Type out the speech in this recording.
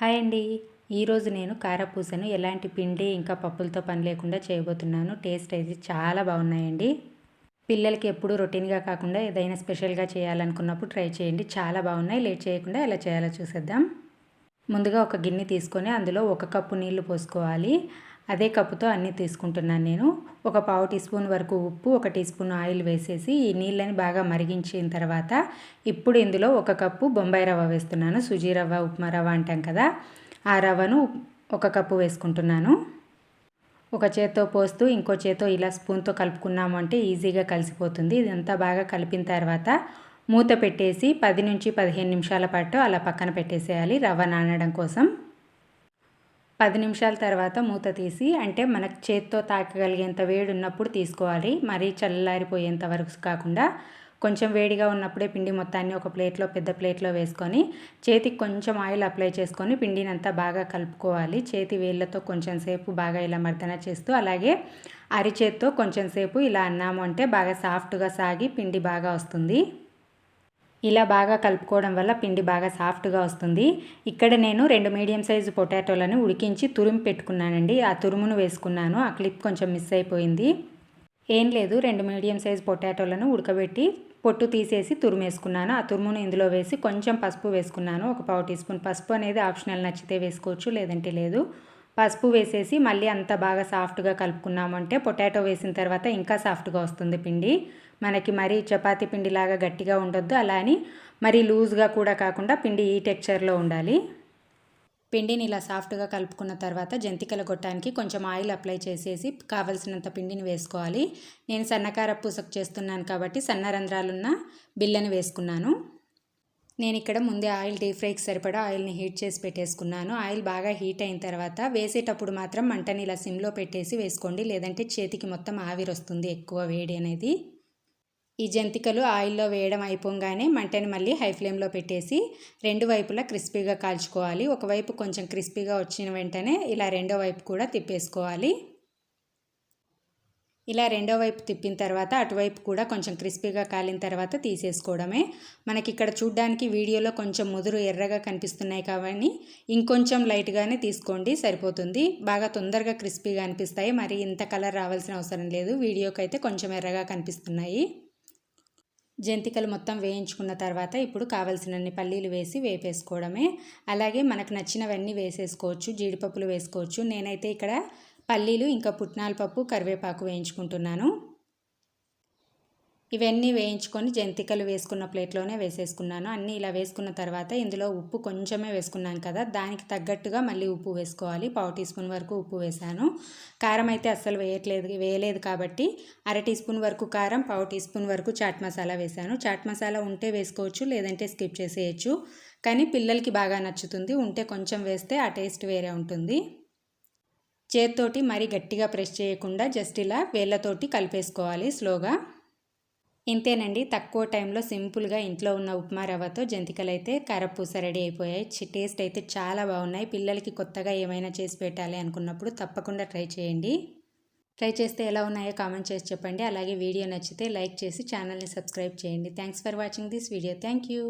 Hi అండి. ఈరోజు నేను కారపూసను ఎలాంటి పిండి ఇంకా పప్పులతో పని లేకుండా చేయబోతున్నాను. టేస్ట్ అయితే చాలా బాగున్నాయండి. పిల్లలకి ఎప్పుడు రొటీన్గా కాకుండా ఏదైనా స్పెషల్గా చేయాలనుకున్నప్పుడు ట్రై చేయండి. చాలా బాగున్నాయి. లేట్ చేయకుండా ఎలా చేయాలో చూసేద్దాం. ముందుగా ఒక గిన్నె తీసుకొని అందులో ఒక కప్పు నీళ్ళు పోసుకోవాలి. అదే కప్పుతో అన్నీ తీసుకుంటున్నాను నేను. ఒక పావు టీ స్పూన్ వరకు ఉప్పు ఒక టీ స్పూన్ ఆయిల్ వేసేసి ఈ నీళ్ళని బాగా మరిగించిన తర్వాత ఇప్పుడు ఇందులో ఒక కప్పు బొంబాయి రవ్వ వేస్తున్నాను. సుజీ రవ్వ ఉప్మా రవ్వ అంటాం కదా ఆ రవ్వను ఒక కప్పు వేసుకుంటున్నాను. ఒక చేత్తో పోస్తూ ఇంకో చేత్తో ఇలా స్పూన్తో కలుపుకున్నాము అంటే ఈజీగా కలిసిపోతుంది. ఇదంతా బాగా కలిపిన తర్వాత మూత పెట్టేసి పది నుంచి పదిహేను నిమిషాల పాటు అలా పక్కన పెట్టేసేయాలి రవ్వ నానడం కోసం. పది నిమిషాల తర్వాత మూత తీసి అంటే మనకు చేత్తో తాకగలిగేంత వేడి ఉన్నప్పుడు తీసుకోవాలి. మరీ చల్లారిపోయేంత వరకు కాకుండా కొంచెం వేడిగా ఉన్నప్పుడే పిండి మొత్తాన్ని ఒక ప్లేట్లో పెద్ద ప్లేట్లో వేసుకొని చేతికి కొంచెం ఆయిల్ అప్లై చేసుకొని పిండిని అంతా బాగా కలుపుకోవాలి. చేతి వేళ్ళతో కొంచెం సేపు బాగా ఇలా మర్దన చేస్తూ అలాగే అరిచేత్తో కొంచెం సేపు ఇలా అన్నాము అంటే బాగా సాఫ్ట్గా సాగి పిండి బాగా వస్తుంది. ఇలా బాగా కలుపుకోవడం వల్ల పిండి బాగా సాఫ్ట్గా వస్తుంది. ఇక్కడ నేను రెండు మీడియం సైజు పొటాటోలను ఉడికించి తురుము పెట్టుకున్నానండి. ఆ తురుమును వేసుకున్నాను. ఆ క్లిప్ కొంచెం మిస్ అయిపోయింది. ఏం లేదు రెండు మీడియం సైజు పొటాటోలను ఉడకబెట్టి పొట్టు తీసేసి తురుమేసుకున్నాను ఆ తురుమును ఇందులో వేసి కొంచెం పసుపు వేసుకున్నాను. ఒక పావు టీ స్పూన్ పసుపు అనేది ఆప్షనల్ నచ్చితే వేసుకోవచ్చు లేదంటే లేదు. పసుపు వేసేసి మళ్ళీ అంత బాగా సాఫ్ట్గా కలుపుకున్నామంటే పొటాటో వేసిన తర్వాత ఇంకా సాఫ్ట్గా వస్తుంది పిండి. మనకి మరీ చపాతీ పిండిలాగా గట్టిగా ఉండొద్దు అలా అని మరీ లూజ్గా కూడా కాకుండా పిండి ఈ టెక్చర్లో ఉండాలి. పిండిని ఇలా సాఫ్ట్గా కలుపుకున్న తర్వాత జంతికల గొట్టానికి కొంచెం ఆయిల్ అప్లై చేసేసి కావలసినంత పిండిని వేసుకోవాలి. నేను సన్నకార పూసకు చేస్తున్నాను కాబట్టి సన్న రంధ్రాలున్న బిల్లని వేసుకున్నాను. నేను ఇక్కడ ముందే ఆయిల్ డీప్ ఫ్రైకి సరిపడా ఆయిల్ని హీట్ చేసి పెట్టేసుకున్నాను. ఆయిల్ బాగా హీట్ అయిన తర్వాత వేసేటప్పుడు మాత్రం మంటని ఇలా సిమ్లో పెట్టేసి వేసుకోండి. లేదంటే చేతికి మొత్తం ఆవిరి వస్తుంది ఎక్కువ వేడి అనేది. ఈ జంతికలు ఆయిల్లో వేయడం అయిపోగానే మంటని మళ్ళీ హై ఫ్లేమ్లో పెట్టేసి రెండు వైపులా క్రిస్పీగా కాల్చుకోవాలి. ఒకవైపు కొంచెం క్రిస్పీగా వచ్చిన వెంటనే ఇలా రెండో వైపు కూడా తిప్పేసుకోవాలి. ఇలా రెండో వైపు తిప్పిన తర్వాత అటువైపు కూడా కొంచెం క్రిస్పీగా కాలిన తర్వాత తీసేసుకోవడమే. మనకి ఇక్కడ చూడ్డానికి వీడియోలో కొంచెం ముదురు ఎర్రగా కనిపిస్తున్నాయి కాబట్టి ఇంకొంచెం లైట్గానే తీసుకోండి సరిపోతుంది. బాగా తొందరగా క్రిస్పీగా అనిపిస్తాయి. మరి ఇంత కలర్ రావాల్సిన అవసరం లేదు. వీడియోకి అయితే కొంచెం ఎర్రగా కనిపిస్తున్నాయి. జంతికలు మొత్తం వేయించుకున్న తర్వాత ఇప్పుడు కావలసినన్ని పల్లీలు వేసి వేపేసుకోవడమే. అలాగే మనకు నచ్చినవన్నీ వేసేసుకోవచ్చు జీడిపప్పులు వేసుకోవచ్చు. నేనైతే ఇక్కడ పల్లీలు ఇంకా పుట్నాల పప్పు కరివేపాకు వేయించుకుంటున్నాను. ఇవన్నీ వేయించుకొని జంతికలు వేసుకున్న ప్లేట్లోనే వేసేసుకున్నాను. అన్నీ ఇలా వేసుకున్న తర్వాత ఇందులో ఉప్పు కొంచెమే వేసుకున్నాను కదా దానికి తగ్గట్టుగా మళ్ళీ ఉప్పు వేసుకోవాలి. పావు టీ స్పూన్ వరకు ఉప్పు వేసాను. కారం అయితే అస్సలు వేయట్లేదు వేయలేదు కాబట్టి అర టీ స్పూన్ వరకు కారం పావు టీ స్పూన్ వరకు చాట్ మసాలా వేసాను. చాట్ మసాలా ఉంటే వేసుకోవచ్చు లేదంటే స్కిప్ చేసేయచ్చు. కానీ పిల్లలకి బాగా నచ్చుతుంది ఉంటే కొంచెం వేస్తే ఆ టేస్ట్ వేరే ఉంటుంది. చేత్తోటి మరీ గట్టిగా ప్రెస్ చేయకుండా జస్ట్ ఇలా వేళ్ళతోటి కలిపేసుకోవాలి స్లోగా. ఇంతేనండి తక్కువ టైంలో సింపుల్గా ఇంట్లో ఉన్న ఉప్మా రవ్వతో జంతికలు అయితే కరపూస రెడీ అయిపోయాయి. టేస్ట్ అయితే చాలా బాగున్నాయి. పిల్లలకి కొత్తగా ఏమైనా చేసి పెట్టాలి అనుకున్నప్పుడు తప్పకుండా ట్రై చేయండి. ట్రై చేస్తే ఎలా ఉన్నాయో కామెంట్ చేసి చెప్పండి. అలాగే వీడియో నచ్చితే లైక్ చేసి ఛానల్ని సబ్స్క్రైబ్ చేయండి. Thanks for watching this video. Thank you.